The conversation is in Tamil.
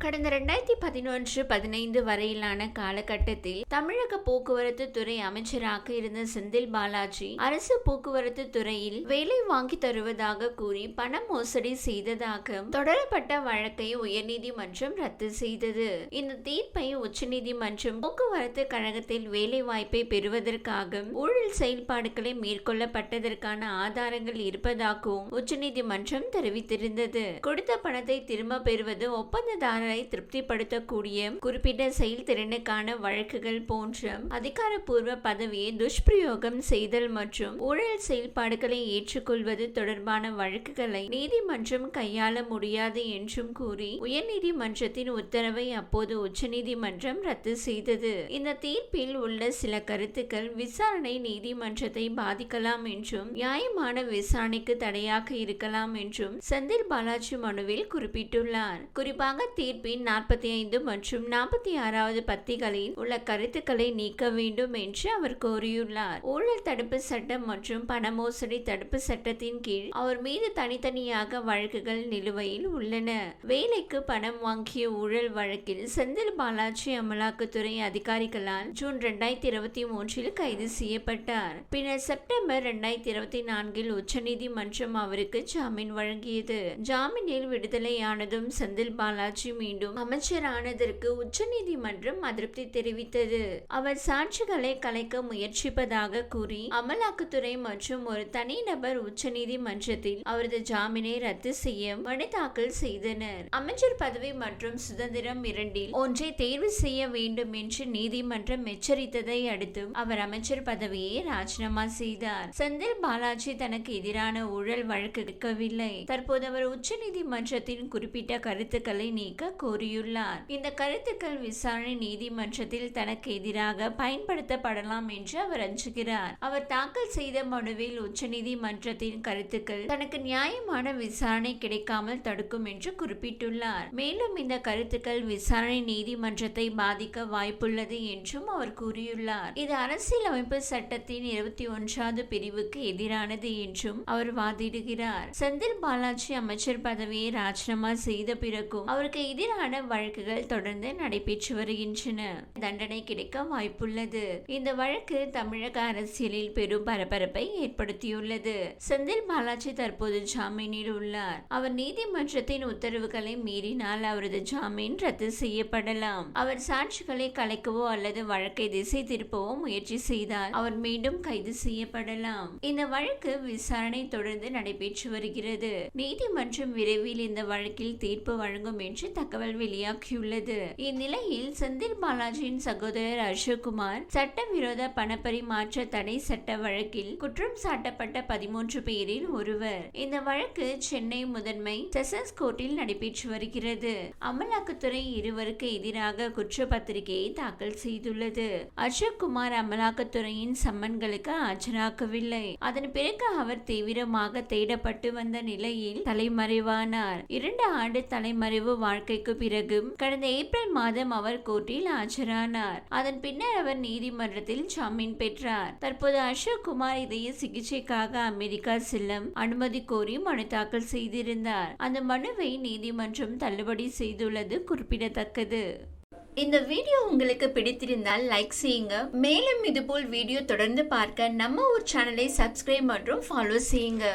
கடந்த ரெண்டாயிரத்தி பதினொன்று பதினைந்து வரையிலான காலகட்டத்தில் தமிழக போக்குவரத்து துறை அமைச்சராக இருந்த செந்தில் பாலாஜி அரசு போக்குவரத்து துறையில் வேலை வாங்கி தருவதாக கூறி பண மோசடி செய்ததாக தொடரப்பட்ட வழக்கை உயர்நீதிமன்றம் ரத்து செய்தது. இந்த தீர்ப்பை உச்சநீதிமன்றம் போக்குவரத்து கழகத்தில் வேலை வாய்ப்பை பெறுவதற்காக ஊழல் செயல்பாடுகளை மேற்கொள்ளப்பட்டதற்கான ஆதாரங்கள் இருப்பதாகவும் உச்சநீதிமன்றம் தெரிவித்திருந்தது. கொடுத்த பணத்தை திரும்ப பெறுவது ஒப்பந்ததாரர் திருப்திப்படுத்தக்கூடிய குறிப்பிட்ட செயல்திறனுக்கான வழக்குகள் போன்ற அதிகாரப்பூர்வ பதவியை துஷ்பிரயோகம் செய்தல் மற்றும் ஊழல் செயல்பாடுகளை ஏற்றுக்கொள்வது தொடர்பான வழக்குகளை நீதிமன்றம் கையாள முடியாது என்றும் கூறி உயர்நீதிமன்றத்தின் உத்தரவை அப்போது உச்சநீதிமன்றம் ரத்து செய்தது. இந்த தீர்ப்பில் உள்ள சில கருத்துக்கள் விசாரணை நீதிமன்றத்தை பாதிக்கலாம் என்றும் நியாயமான விசாரணைக்கு தடையாக இருக்கலாம் என்றும் செந்தில் பாலாஜி மனுவில் குறிப்பிட்டுள்ளார். குறிப்பாக தீர்ப்பு பின் நாற்பத்தி ஐந்து மற்றும் நாற்பத்தி ஆறாவது பத்திகளில் உள்ள கருத்துக்களை நீக்க வேண்டும் என்று அவர் கோரியுள்ளார் ஊழல் தடுப்பு சட்டம் மற்றும் பண மோசடி தடுப்பு சட்டத்தின் கீழ் அவர் மீது தனித்தனியாக வழக்குகள் நிலுவையில் உள்ளன. வேலைக்கு பணம் வாங்கிய ஊழல் வழக்கில் செந்தில் பாலாஜி அமலாக்கத்துறை அதிகாரிகளால் ஜூன் இரண்டாயிரத்தி இருபத்தி மூன்றில் கைது செய்யப்பட்டார். பின்னர் செப்டம்பர் இரண்டாயிரத்தி இருபத்தி நான்கில் உச்சநீதிமன்றம் அவருக்கு ஜாமீன் வழங்கியது. ஜாமீனில் விடுதலையானதும் செந்தில் பாலாஜி மீண்டும் அமைச்சரானதற்கு உச்சநீதிமன்றம் அதிருப்தி தெரிவித்தது. அவர் சாட்சிகளை கலைக்க முயற்சிப்பதாக கூறி அமலாக்கத்துறை மற்றும் ஒரு தனிநபர் உச்சநீதிமன்றத்தில் அவரது ஜாமீனை ரத்து செய்ய மனு தாக்கல் செய்தனர். அமைச்சர் பதவி மற்றும் சுதந்திரம் இரண்டில் ஒன்றை தேர்வு செய்ய வேண்டும் என்று நீதிமன்றம் எச்சரித்ததை அடுத்து அவர் அமைச்சர் பதவியை ராஜினாமா செய்தார். செந்தில் பாலாஜி தனக்கு எதிரான ஊழல் வழக்கு எடுக்கவில்லை. தற்போது அவர் உச்சநீதிமன்றத்தின் குறிப்பிட்ட கருத்துக்களை நீக்க கூறியுள்ளார். இந்த கருத்துக்கள் விசாரணை நீதிமன்றத்தில் தனக்கு எதிராக பயன்படுத்தப்படலாம் என்று அவர் அஞ்சுகிறார். அவர் தாக்கல் செய்த மனுவில் உச்சநீதிமன்றத்தின் கருத்துக்கள் தனக்கு நியாயமான விசாரணை கிடைக்காமல் தடுக்கும் என்று குறிப்பிட்டுள்ளார். மேலும் இந்த கருத்துக்கள் விசாரணை நீதிமன்றத்தை பாதிக்க வாய்ப்புள்ளது என்றும் அவர் கூறியுள்ளார். இது அரசியலமைப்பு சட்டத்தின் இருபத்தி ஒன்றாவது பிரிவுக்கு எதிரானது என்றும் அவர் வாதிடுகிறார். செந்தில் பாலாஜி அமைச்சர் பதவியை ராஜினாமா செய்த பிறகும் அவருக்கு எதிரான வழக்குகள் தொடர்ந்து நடைபெற்று வருகின்றன. தண்டனை கிடைக்க வாய்ப்புள்ளது. இந்த வழக்கு தமிழக அரசியலில் பெரும் பரபரப்பை ஏற்படுத்தியுள்ளது. செந்தில் பாலாஜி தற்போது ஜாமீனில் உள்ளார். அவர் நீதிமன்றத்தின் உத்தரவுகளை மீறினால் அவரது ஜாமீன் ரத்து செய்யப்படலாம். அவர் சாட்சிகளை கலைக்கவோ அல்லது வழக்கை திசை திருப்பவோ முயற்சி செய்தால் அவர் மீண்டும் கைது செய்யப்படலாம். இந்த வழக்கு விசாரணை தொடர்ந்து நடைபெற்று வருகிறது. நீதிமன்றம் விரைவில் இந்த வழக்கில் தீர்ப்பு வழங்கும் என்று தகவல் வெளியாகியுள்ளது. இந்நிலையில் செந்தில் பாலாஜியின் சகோதரர் அசோக்குமார் சட்டவிரோத பணப்பரிமாற்ற தடை சட்ட வழக்கில் குற்றம் சாட்டப்பட்ட பதிமூன்று பேரில் ஒருவர். இந்த வழக்கு சென்னை முதன்மை செசன்ஸ் கோர்ட்டில் நடைபெற்று வருகிறது. அமலாக்கத்துறை இருவருக்கு எதிராக குற்றப்பத்திரிகையை தாக்கல் செய்துள்ளது. அசோக் குமார் அமலாக்கத்துறையின் சம்மன்களுக்கு ஆஜராகவில்லை. அதன் பிறகு அவர் தீவிரமாக தேடப்பட்டு வந்த நிலையில் தலைமறைவானார். இரண்டு ஆண்டு தலைமறைவு வாழ்க்கை வாழ்க்கைக்கு பிறகு கடந்த ஏப்ரல் மாதம் அவர் கோர்ட்டில் ஆஜரானார். அதன் பின்னர் அவர் நீதிமன்றத்தில் ஜாமீன் பெற்றார். தற்போது அசோக் குமார் இதய சிகிச்சைக்காக அமெரிக்கா செல்லும் அனுமதி கோரி மனு தாக்கல் செய்திருந்தார். அந்த மனுவை நீதிமன்றம் தள்ளுபடி செய்துள்ளது குறிப்பிடத்தக்கது. இந்த வீடியோ உங்களுக்கு பிடித்திருந்தால் லைக் செய்யுங்க. மேலும் இதுபோல் வீடியோ தொடர்ந்து பார்க்க நம்ம ஒரு சேனலை சப்ஸ்கிரைப் மற்றும் ஃபாலோ செய்யுங்க.